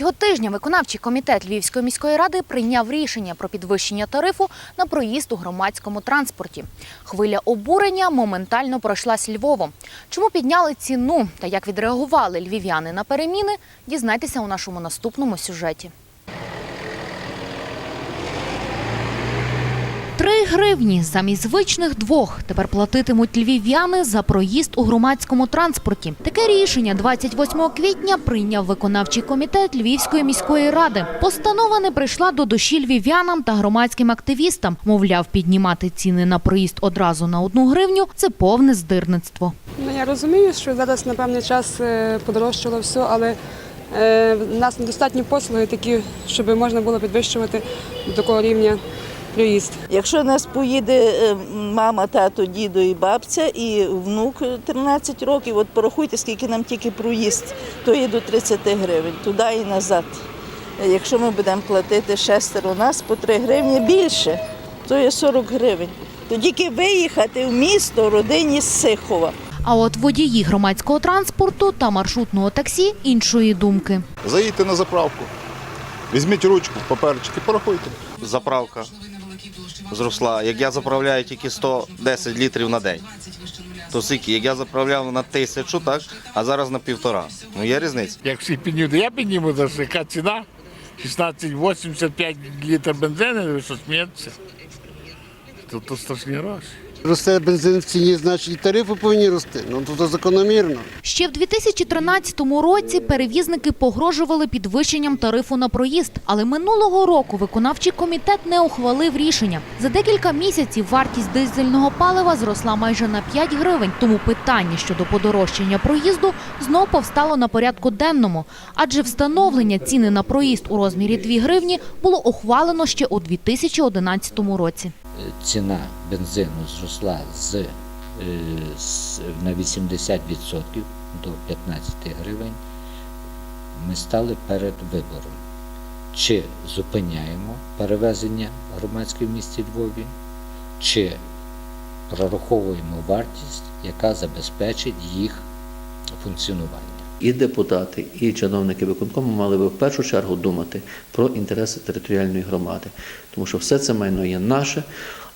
Цього тижня виконавчий комітет Львівської міської ради прийняв рішення про підвищення тарифу на проїзд у громадському транспорті. Хвиля обурення моментально пройшлась Львовом. Чому підняли ціну та як відреагували львів'яни на переміни, дізнайтеся у нашому наступному сюжеті. Гривні замість звичних двох тепер платитимуть львів'яни за проїзд у громадському транспорті. Таке рішення 28 квітня прийняв виконавчий комітет Львівської міської ради. Постанова не прийшла до душі львів'янам та громадським активістам. Мовляв, піднімати ціни на проїзд одразу на одну гривню це повне здирництво. Ну, я розумію, що зараз на певний час е, подорожчало все, але е, в нас недостатні послуги такі, щоб можна було підвищувати до такого рівня проїзд. Якщо нас поїде е, мама, тато, дідо і бабця, і внук 13 років, от порахуйте, скільки нам тільки проїзд, то є до 30 гривень, туди і назад. Якщо ми будемо платити шестеро нас по 3 гривні більше, то є 40 гривень. То тільки виїхати в місто родині з Сихова. А от водії громадського транспорту та маршрутного таксі іншої думки. Заїдьте на заправку, візьміть ручку, паперчик і порахуйте. заправка зросла. Як я заправляю тільки 110 літрів на день, то скільки? Як я заправляв на тисячу, так, а зараз на півтора. Ну є різниця. Як всі піднімуть, я підніму, за яка ціна? 16,85 літр бензину, ви що смієтеся? То, то страшні гроші. Росте бензин в ціні, значить і тарифи повинні рости. Ну то, закономірно. Ще в 2013 році перевізники погрожували підвищенням тарифу на проїзд, але минулого року виконавчий комітет не ухвалив рішення. За декілька місяців вартість дизельного палива зросла майже на 5 гривень. Тому питання щодо подорожчання проїзду знов повстало на порядку денному, адже встановлення ціни на проїзд у розмірі 2 гривні було ухвалено ще у 2011 році. Ціна бензину зросла з, е, з- на 80% до 15 гривень, ми стали перед вибором. Чи зупиняємо перевезення громадське в місті Львові, чи прораховуємо вартість, яка забезпечить їх функціонування. І депутати, і чиновники виконкому мали би в першу чергу думати про інтереси територіальної громади, тому що все це майно є наше,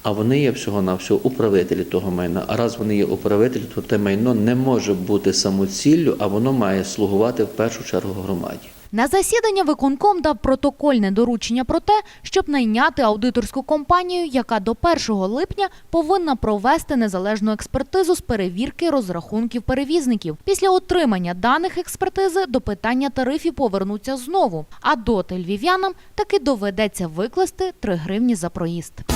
а вони є всього-навсього управителі того майна. А раз вони є управителі, то те майно не може бути самоціллю, а воно має слугувати в першу чергу громаді. На засідання виконком дав протокольне доручення про те, щоб найняти аудиторську компанію, яка до 1 липня повинна провести незалежну експертизу з перевірки розрахунків перевізників. Після отримання даних експертизи до питання тарифів повернуться знову. А доти львів'янам таки доведеться викласти 3 гривні за проїзд.